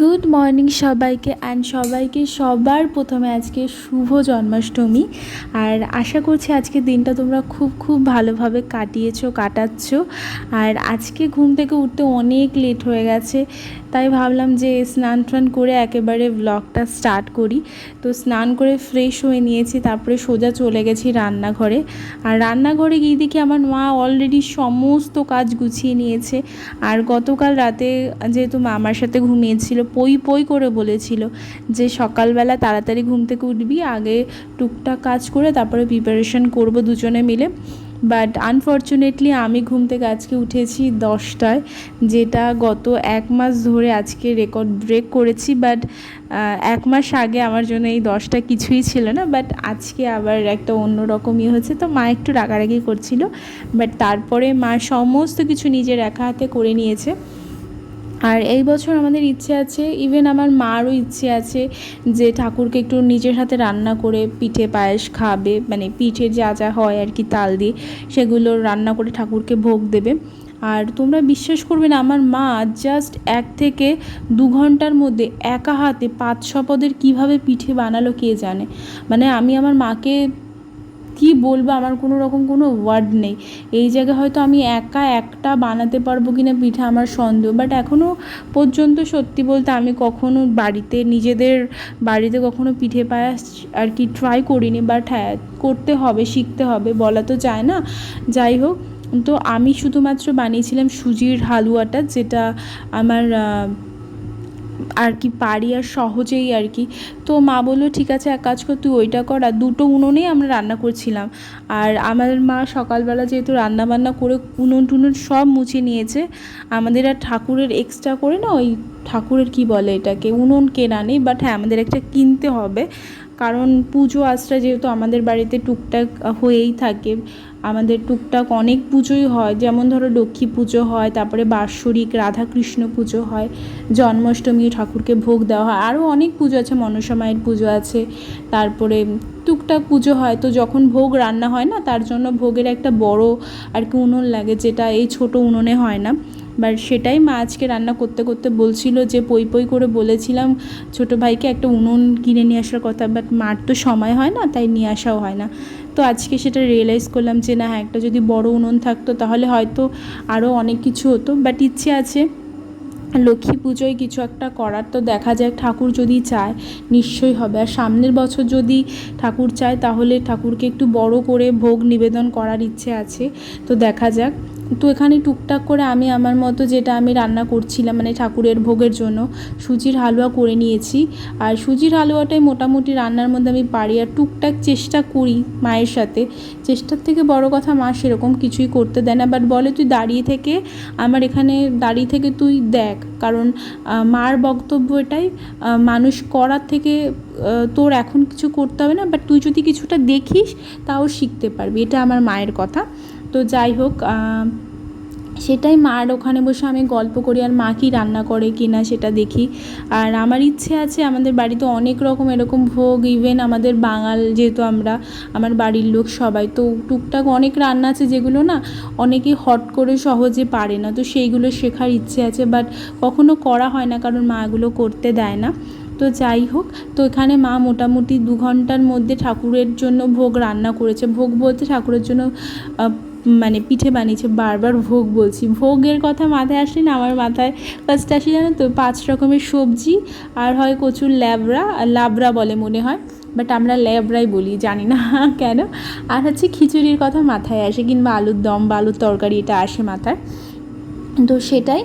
Good morning সবাইকে and সবাইকে সবার প্রথমে আজকে শুভ জন্মাষ্টমী। আর আশা করছি আজকে দিনটা তোমরা খুব খুব ভালোভাবে কাটিয়েছো, কাটাচ্ছ। আর আজকে ঘুম থেকে উঠতে অনেক লেট হয়ে গেছে। তাই ভাবলাম যে স্নান টান করে একেবারে ব্লগটা স্টার্ট করি। তো স্নান করে ফ্রেশ হয়ে নিয়েছি, তারপরে সোজা চলে গেছি রান্নাঘরে। আর রান্নাঘরে গিয়ে দেখি আমার মা অলরেডি সমস্ত কাজ গুছিয়ে নিয়েছে। আর গতকাল রাতে যেহেতু মা আমার সাথে ঘুমিয়েছিল, পই পই করে বলেছিল যে সকালবেলা তাড়াতাড়ি ঘুম থেকে উঠবি, আগে টুকটাক কাজ করে তারপরে প্রিপারেশন করব দুজনে মিলে। বাট আনফর্চুনেটলি আমি ঘুম থেকে আজকে উঠেছি দশটায়, যেটা গত এক মাস ধরে আজকে রেকর্ড ব্রেক করেছি বাট এক মাস আগে আমার জন্য এই দশটা কিছুই ছিল না বাট আজকে আবার একটা অন্য রকমই হচ্ছে তো মা একটু রাগারাগি করছিল বাট তারপরে মা সমস্ত কিছু নিজের একা হাতে করে নিয়েছে। আর এই বছর আমাদের ইচ্ছে আছে ইভেন আমার মারও ইচ্ছে আছে যে ঠাকুরকে একটু নিজের হাতে রান্না করে পিঠে পায়েস খাবে মানে পিঠে যা যা হয় আর কি তাল দিয়ে সেগুলো রান্না করে ঠাকুরকে ভোগ দেবে। আর তোমরা বিশ্বাস করবে না, আমার মা জাস্ট এক থেকে দু ঘণ্টার মধ্যে একা হাতে পাঁচ ছ পদের কীভাবে পিঠে বানালো কে জানে? মানে আমি আমার মাকে কি বলব, আমার কোনো রকম কোনো ওয়ার্ড নেই। এই জায়গায় হয়তো আমি একা একটা বানাতে পারব কি না পিঠা আমার সন্দেহ বাট এখনও পর্যন্ত সত্যি বলতে আমি কখনো বাড়িতে, নিজেদের বাড়িতে কখনো পিঠে পায়াস আর কি ট্রাই করিনি বাট হ্যাঁ করতে হবে, শিখতে হবে, বলা তো যায় না। যাই হোক, তো আমি শুধুমাত্র বানিয়েছিলাম সুজির হালুয়াটা, যেটা আমার আর কি পারি আর সহজেই আর কি। তো মা বলল, ঠিক আছে, এক কাজ কর, তুই ওইটা কর। আর দুটো উনুনেই আমরা রান্না করছিলাম। আর আমার মা সকালবেলা যেহেতু রান্না বান্না করে উনুন টুনুন সব মুছে নিয়েছে, আমাদের আর ঠাকুরের এক্সট্রা করে না ওই ঠাকুরের কি বলে এটাকে, উনুন কেনা নেই বাট হ্যাঁ আমাদের একটা কিনতে হবে। কারণ পুজো আশ্রা যেহেতু আমাদের বাড়িতে টুকটাক হয়েই থাকে আমাদের টুকটাক অনেক পুজোই হয়। যেমন ধরো লক্ষ্মী পুজো হয়, তারপরে বাৎসরিক রাধাকৃষ্ণ পুজো হয়, জন্মাষ্টমী ঠাকুরকে ভোগ দেওয়া হয় আরও অনেক পুজো আছে মনসামায়ের পুজো আছে, তারপরে টুকটাক পুজো হয়। তো যখন ভোগ রান্না হয় না, তার জন্য ভোগের একটা বড় আর কি উনুন লাগে, যেটা এই ছোট উনুনে হয় না। বাট সেটাই মা আজকে রান্না করতে করতে বলছিল যে পই পই করে বলেছিলাম, ছোটো ভাইকে একটা উনুন কিনে নিয়ে আসার কথা বাট মার তো সময় হয় না, তাই নিয়ে আসাও হয় না। তো আজকে সেটা রিয়েলাইজ করলাম যে না হ্যাঁ একটা যদি বড় উনুন থাকতো তাহলে হয়তো আরও অনেক কিছু হতো। বাট ইচ্ছে আছে লক্ষ্মী পুজোয় কিছু একটা করার, তো দেখা যায় ঠাকুর যদি চায়, নিশ্চয়ই হবে। আর সামনের বছর যদি ঠাকুর চায় তাহলে ঠাকুরকে একটু বড় করে ভোগ নিবেদন করার ইচ্ছে আছে, তো দেখা যাক। তো এখানে টুকটাক করে আমি আমার মতো যেটা আমি রান্না করছিলাম মানে ঠাকুরের ভোগের জন্য, সুজির হালুয়া করে নিয়েছি। আর সুজির হালুয়াটাই মোটামুটি রান্নার মধ্যে আমি পারি। আর টুকটাক চেষ্টা করি মায়ের সাথে। চেষ্টার থেকে বড় কথা মা সেরকম কিছুই করতে দেয় না। বাট বলে, তুই দাঁড়িয়ে থেকে, আমার এখানে দাঁড়িয়ে থেকে তুই দেখ। কারণ মার বক্তব্য এটাই মানুষ করার থেকে তোর এখন কিছু করতে হবে না। বাট তুই যদি কিছুটা দেখিস, তাও শিখতে পারবি। এটা আমার মায়ের কথা। তো যাই হোক সেটাই মার ওখানে বসে আমি গল্প করি আর মা কি রান্না করে কি না সেটা দেখি। আর আমার ইচ্ছে আছে আমাদের বাড়িতে অনেক রকম এরকম ভোগ ইভেন আমাদের বাঙাল যেহেতু আমরা, আমার বাড়ির লোক সবাই, তো টুকটাক অনেক রান্না আছে যেগুলো না অনেকেই হট করে সহজে পারে না, তো সেইগুলো শেখার ইচ্ছে আছে বাট কখনো করা হয় না কারণ মা এগুলো করতে দেয় না। তো যাই হোক, তো এখানে মা মোটামুটি দু ঘণ্টার মধ্যে ঠাকুরের জন্য ভোগ রান্না করেছে। ভোগ বলতে ঠাকুরের জন্য মানে পিঠে বানিয়েছে, বারবার ভোগ বলছি। ভোগের কথা মাথায় আসলে না, আমার মাথায় ফার্স্ট আসে জানো তো, পাঁচ রকমের সবজি আর হয় কচুর ল্যাবড়া, লাবড়া বলে মনে হয় বাট আমরা ল্যাবরাই বলি, জানি না কেন। আর হচ্ছে খিচুড়ির কথা মাথায় আসে, কিংবা আলুর দম বা আলুর তরকারি, এটা আসে মাথায়। তো সেটাই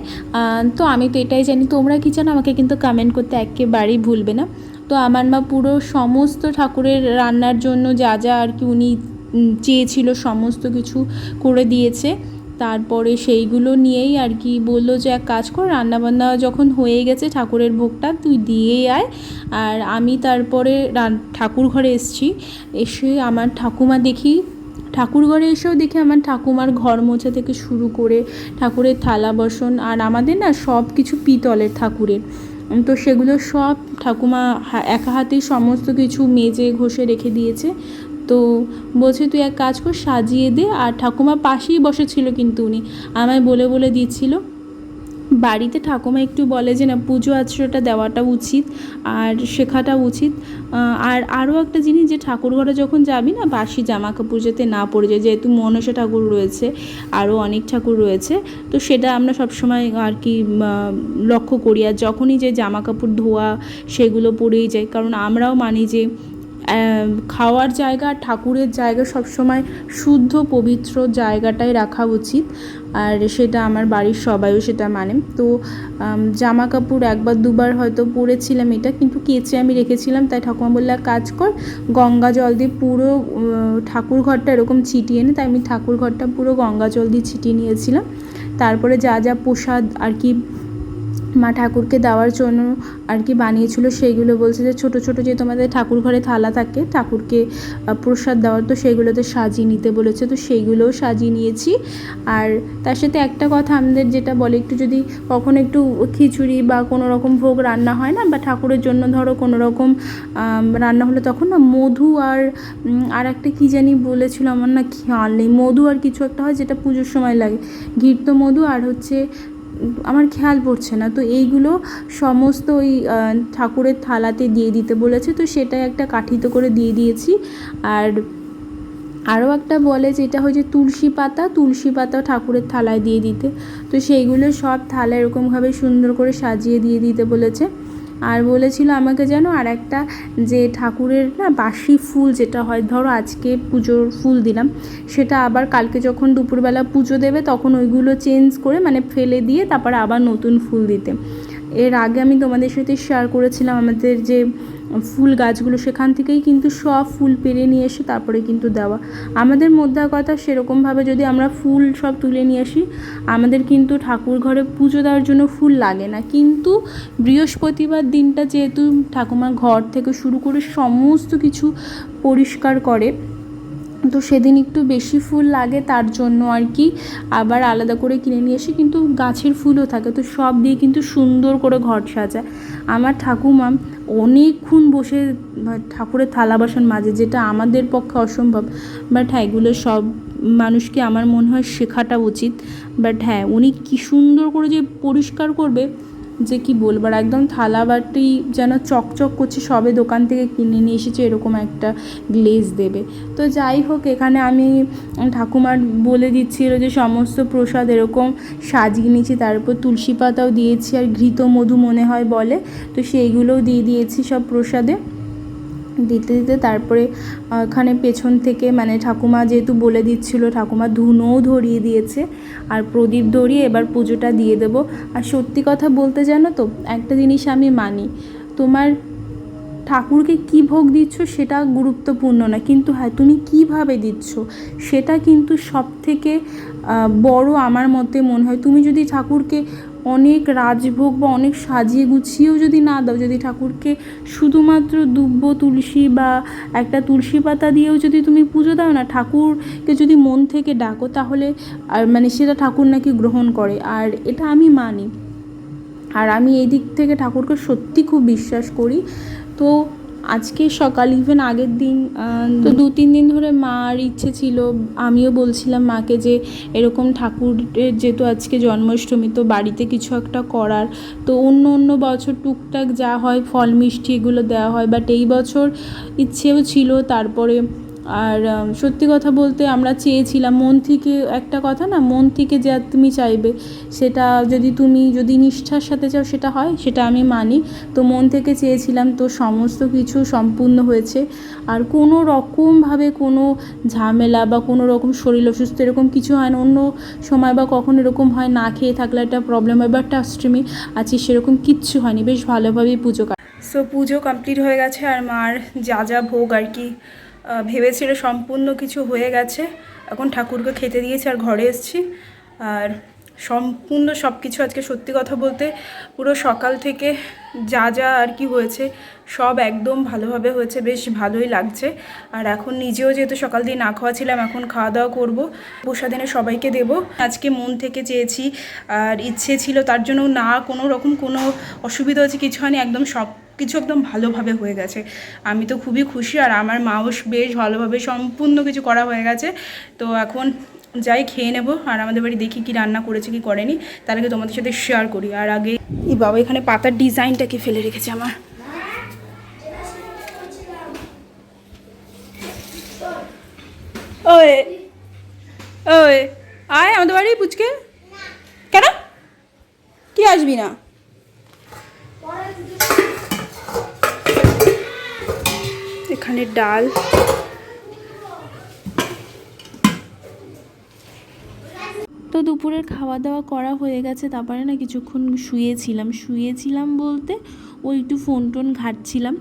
তো আমি তো এটাই জানি, তোমরা কী জানো, আমাকে কিন্তু কমেন্ট করতে একেবারেই ভুলবে না। তো আমার মা পুরো সমস্ত ঠাকুরের রান্নার জন্য যা যা আর কি উনি চেয়েছিল সমস্ত কিছু করে দিয়েছে। তারপরে সেইগুলো নিয়েই আর কি বলল যে, এক কাজ কর, রান্নাবান্না যখন হয়ে গেছে ঠাকুরের ভোগটা, তুই দিয়েই আয়। আর আমি তারপরে ঠাকুর ঘরে এসছি। এসে আমার ঠাকুমা দেখি, ঠাকুর ঘরে এসেও দেখি আমার ঠাকুমার ঘর মোছা থেকে শুরু করে ঠাকুরের থালা বসন আর আমাদের না সব কিছু পিতলের ঠাকুরের। তো সেগুলো সব ঠাকুমা একা হাতেই সমস্ত কিছু মেজে ঘষে রেখে দিয়েছে। তো বলছে, তুই এক কাজ কর, সাজিয়ে দে। আর ঠাকুমা পাশেই বসেছিল কিন্তু উনি। আমায় বলে বলে দিচ্ছিল, বাড়িতে ঠাকুমা একটু বলে যে না, পুজো আশ্রয়টা দেওয়াটা উচিত আর শেখাটা উচিত। আর আরও একটা জিনিস, যে ঠাকুর ঘরে যখন যাবি না, বাসি জামা কাপড় যাতে না পড়ে যায়, যেহেতু মনসা ঠাকুর রয়েছে, আরও অনেক ঠাকুর রয়েছে, তো সেটা আমরা সবসময় আর কি লক্ষ্য করি। আর যখনই যে জামা কাপড় ধোয়া সেগুলো পরেই যায় কারণ আমরাও মানি যে খাওয়ার জায়গা, ঠাকুরের জায়গা সবসময় শুদ্ধ, পবিত্র জায়গাটাই রাখা উচিত। আর সেটা আমার বাড়ির সবাইও সেটা মানে। তো জামা কাপড় একবার দুবার হয়তো পরেছিলাম এটা, কিন্তু কেচে আমি রেখেছিলাম। তাই ঠাকুমা বললে, "এক কাজ কর, গঙ্গা জল দিয়ে পুরো ঠাকুর ঘরটা এরকম ছিটিয়ে নে। তাই আমি ঠাকুর ঘরটা পুরো গঙ্গা জল দিয়ে ছিটিয়ে নিয়েছিলাম। তারপরে যা যা প্রসাদ আর কি মা ঠাকুরকে দেওয়ার জন্য আর কি বানিয়েছিল সেইগুলো বলছে যে ছোট ছোট যে তোমাদের ঠাকুর ঘরে থালা থাকে, ঠাকুরকে প্রসাদ দেওয়ার তো সেইগুলোতে সাজিয়ে নিতে বলেছে। তো সেইগুলোও সাজিয়ে নিয়েছি। আর তার সাথে একটা কথা আমাদের যেটা বলে, একটু যদি কখনো একটু খিচুড়ি বা কোনো রকম ভোগ রান্না হয় না বা ঠাকুরের জন্য ধরো কোনো রকম রান্না হলে তখন না মধু আর আর একটা কী জানি বলেছিল আমার না খেয়াল নেই। মধু আর কিছু একটা হয় যেটা পুজোর সময় লাগে। ঘৃত মধু আর হচ্ছে আমার খেয়াল পড়ছে না। তো এইগুলো সমস্ত ওই ঠাকুরের থালাতে দিয়ে দিতে বলেছে। তো সেটা একটা কাঠিত করে দিয়ে দিয়েছি। আর আরও একটা বলে যেটা হচ্ছে তুলসী পাতা তুলসী পাতা ঠাকুরের থালায় দিয়ে দিতে। তো সেইগুলো সব থালা এরকমভাবে সুন্দর করে সাজিয়ে দিয়ে দিতে বলেছে। আর বলেছিল আমাকে যেন আর একটা যে ঠাকুরের না বাসি ফুল যেটা হয়, ধরো আজকে পুজোর ফুল দিলাম, সেটা আবার কালকে যখন দুপুরবেলা পুজো দেবে তখন ওইগুলো চেঞ্জ করে মানে ফেলে দিয়ে তারপরে আবার নতুন ফুল দিতে। এর আগে আমি তোমাদের সাথে শেয়ার করেছিলাম আমাদের যে ফুল গাছগুলো, সেখান থেকেই কিন্তু সব ফুল পেরে নিয়ে এসে তারপরে কিন্তু দেওয়া। আমাদের মধ্যে কথা সেরকমভাবে যদি আমরা ফুল সব তুলে নিয়ে আসি, আমাদের কিন্তু ঠাকুর ঘরে পুজো দেওয়ার জন্য ফুল লাগে না। কিন্তু বৃহস্পতিবার দিনটা যেহেতু ঠাকুমার ঘর থেকে শুরু করে সমস্ত কিছু পরিষ্কার করে তো সেদিন একটু বেশি ফুল লাগে তার জন্য আর কি। আবার আলাদা করে কিনে নিয়ে এসে কিন্তু গাছের ফুলও থাকে, তো সব দিয়ে কিন্তু সুন্দর করে ঘর সাজায়। আমার ঠাকুমা অনেকক্ষণ বসে ঠাকুরের থালা বাসন মাজে, যেটা আমাদের পক্ষে অসম্ভব। বাট হ্যাঁ এগুলো সব মানুষকে আমার মনে হয় শেখাটা উচিত। বাট হ্যাঁ উনি কী সুন্দর করে যে পরিষ্কার করবে যে কি বলব, আর একদম থালা বাটি যেন চকচক করছে, সবে দোকান থেকে কিনে নিয়ে এসেছে, এরকম একটা গ্লেজ দেবে। তো যাই হোক, এখানে আমি ঠাকুমার বলে দিচ্ছিল যে সমস্ত প্রসাদ এরকম সাজিয়ে নিয়েছি, তার উপর তুলসী পাতাও দিয়েছি, আর ঘৃত মধু মনে হয় বলে, তো সেইগুলোও দিয়ে দিয়েছি সব প্রসাদে। দিতে দিতে তারপরে ওখানে পেছন থেকে মানে ঠাকুমা যেহেতু বলে দিচ্ছিল, ঠাকুমা ধুনোও ধরিয়ে দিয়েছে। আর প্রদীপ ধরিয়ে এবার পুজোটা দিয়ে দেবো। আর সত্যি কথা বলতে জানো তো, একটা জিনিস আমি মানি। তোমার ঠাকুরকে কী ভোগ দিচ্ছ সেটা গুরুত্বপূর্ণ না। কিন্তু হ্যাঁ তুমি কীভাবে দিচ্ছ সেটা কিন্তু সব থেকে বড় আমার মতে মনে হয়। তুমি যদি ঠাকুরকে অনেক রাজভোগ বা অনেক সাজিয়ে গুছিয়েও যদি না দাও, যদি ঠাকুরকে শুধুমাত্র দুব্ব, তুলসী বা একটা তুলসী পাতা দিয়েও যদি তুমি পুজো দাও না, ঠাকুরকে যদি মন থেকে ডাকো তাহলে আর মানে সেটা ঠাকুর নাকি গ্রহণ করে। আর এটা আমি মানি। আর আমি এই দিক থেকে ঠাকুরকে সত্যি খুব বিশ্বাস করি। তো আজকে সকাল ইভেন আগের দিন তো দু, তিন দিন ধরে মার ইচ্ছে ছিল। আমিও বলছিলাম মাকে যে, এরকম ঠাকুরের যেহেতু আজকে জন্মাষ্টমী, তো বাড়িতে কিছু একটা করার। তো অন্য অন্য বছর টুকটাক যা হয়, ফল, মিষ্টি এগুলো দেওয়া হয়। বাট এই বছর ইচ্ছেও ছিল, তারপরে আর সত্যি কথা বলতে আমরা চেয়েছিলাম মন থেকে একটা কথা না, মন থেকে যা তুমি চাইবে, সেটা যদি তুমি যদি নিষ্ঠার সাথে চাও সেটা হয়, সেটা আমি মানি। তো মন থেকে চেয়েছিলাম তো সমস্ত কিছু সম্পূর্ণ হয়েছে। আর কোনো রকমভাবে কোনো ঝামেলা বা কোনো রকম শরীর অসুস্থ এরকম কিছু হয় না, অন্য সময় বা কখন এরকম হয় না খেয়ে থাকলে একটা প্রবলেম হয় বা অষ্টমী আছে সেরকম কিচ্ছু হয়নি। বেশ ভালোভাবেই পুজো সো পুজো কমপ্লিট হয়ে গেছে আর মার যা যা ভোগ আর কি ভেবেছিল সম্পূর্ণ কিছু হয়ে গেছে এখন ঠাকুরকে খেতে দিয়েছি আর ঘরে এসছি। আর সম্পূর্ণ সব কিছু আজকে সত্যি কথা বলতে পুরো সকাল থেকে যা যা আর কি হয়েছে, সব একদম ভালোভাবে হয়েছে, বেশ ভালোই লাগছে। আর এখন নিজেও যেহেতু সকাল দিয়ে না খাওয়া ছিলাম এখন খাওয়া দাওয়া করব প্রসাদিনে সবাইকে দেবো। আজকে মন থেকে চেয়েছি, আর ইচ্ছে ছিল তার জন্য না কোনো রকম কোনো অসুবিধা হচ্ছে কিছু হয়নি, একদম সব কিছু একদম ভালোভাবে হয়ে গেছে। আমি তো খুবই খুশি, আর আমার মাও বেশ ভালোভাবে সম্পূর্ণ কিছু করা হয়ে গেছে। তো এখন যাই খেয়ে নেব, আর আমাদের বাড়ি দেখি কি রান্না করেছে, কি করেনি, তার আগে তোমাদের সাথে শেয়ার করি। আর আগে এই বাবা এখানে পাতার ডিজাইনটাকে ফেলে রেখেছে আমার। ওয়ে ওয়ে আয় আমাদের বাড়ি, পুচকে। কেন? কি আসবি না? এখানে ডাল তো দুপুরের খাওয়া দাওয়া করা হয়ে গেছে, তারপরে না কিছুক্ষণ শুয়েছিলাম। শুয়েছিলাম বলতে ওই একটু ফোন টোন ঘাটছিলাম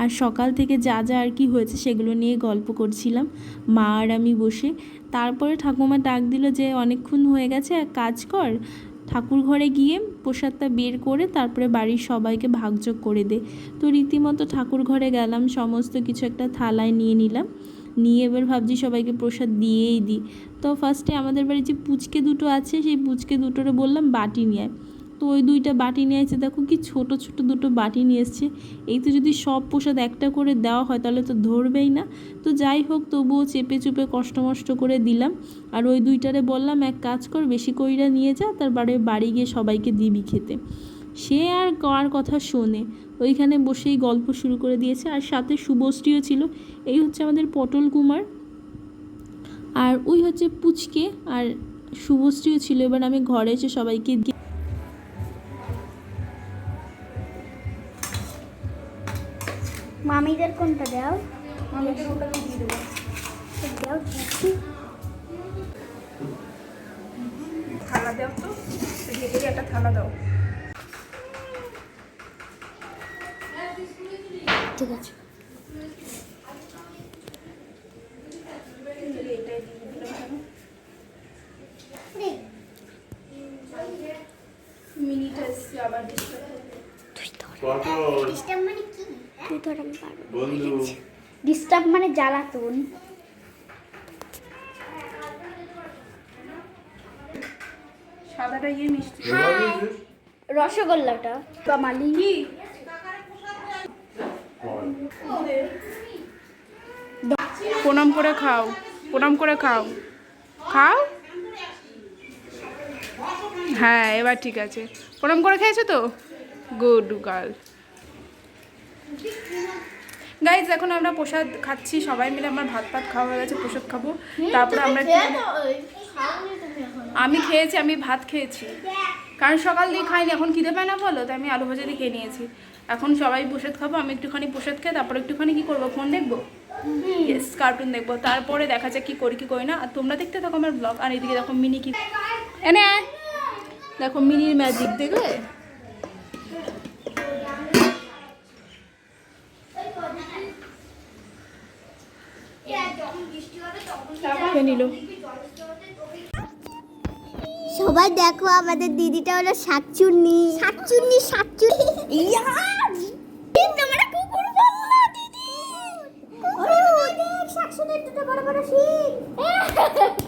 আর সকাল থেকে যা যা আর কি হয়েছে সেগুলো নিয়ে গল্প করছিলাম, মা আর আমি বসে। তারপরে ঠাকুমা ডাক দিল যে, অনেকক্ষণ হয়ে গেছে, এক কাজ কর। ঠাকুর ঘরে গিয়ে প্রসাদটা বের করে তারপরে বাড়ির সবাইকে ভাগযোগ করে দে। তো রীতিমতো ঠাকুর ঘরে গেলাম, সমস্ত কিছু একটা থালায় নিয়ে নিলাম। নিয়ে এবার ভাবছি সবাইকে প্রসাদ দিয়েই দিই। তো ফার্স্টে আমাদের বাড়ির যে পুচকে দুটো আছে, সেই পুচকে দুটোরে বললাম বাটি নিয়ে তো ওই দুইটা বাটি নিয়ে আসছে দেখো কি ছোট ছোট দুটো বাটি নিয়ে এসছে। এই তো যদি সব প্রসাদ একটা করে দেওয়া হয়, তাহলে তো ধরবেই না। তো যাই হোক, তবুও চেপে চুপে কষ্ট মষ্ট করে দিলাম। আর ওই দুইটারে বললাম, এক কাজ কর, বেশি কইরা নিয়ে যা, তারপরে বাড়ি গিয়ে সবাইকে দিবি খেতে। সে আর কার কথা শোনে? ওইখানে বসেই গল্প শুরু করে দিয়েছে আর সাথে শুভশ্রীও ছিল। এই হচ্ছে আমাদের পটল কুমার। আর ওই হচ্ছে পুচকে আর শুভশ্রীও ছিল। এবার আমি ঘরে এসে সবাইকে মামিদের কোনটা দাও? আমাদের ওটাকে দিয়ে দেবো। দাও থালা দাও তো। একটা থালা দাও ঠিক আছে মিনিট এসছে আবার পটল ডিস্টার্ব মানে কি তুই ধর আমি পারব বন্ধু ডিস্টার্ব মানে জ্বালাতন। সাদাটা ইয়ে মিষ্টি। রসগোল্লাটা। কামালি। প্রণাম করে খাও প্রণাম করে খাও। খাও? হ্যাঁ এবার ঠিক আছে। প্রণাম করে খেয়েছো তো? Good girl. গাইজ এখন আমরা প্রসাদ খাচ্ছি সবাই মিলে আমার ভাত ভাত খাওয়া হয়ে গেছে প্রসাদ খাব। তারপরে আমরা আমি খেয়েছি আমি ভাত খেয়েছি। কারণ সকাল দিয়ে খাইনি এখন খিদে পায় না বলো? তাই আমি আলু ভাজা দিয়ে খেয়ে নিয়েছি। এখন সবাই প্রসাদ খাব আমি একটুখানি প্রসাদ খেয়ে তারপর একটুখানি কি করব ফোন দেখব? ইয়েস কার্টুন দেখব। তারপরে দেখা যাক কি করি কি করি না। আর তোমরা দেখতে থাকো আমার ব্লগ আর এদিকে দেখো মিনি কি এনে দেখো মিনির ম্যাজিক দেখবে খেয়ে নিল সবাই দেখো আমাদের দিদিটা হলো সাতচুন্নি সাতচুন্নি সাতচুন্নি ইয়া তোমরা কুকুর বললা দিদি। ওরে দেখ শাকসুনের দুটো বড় বড় শিং। আউল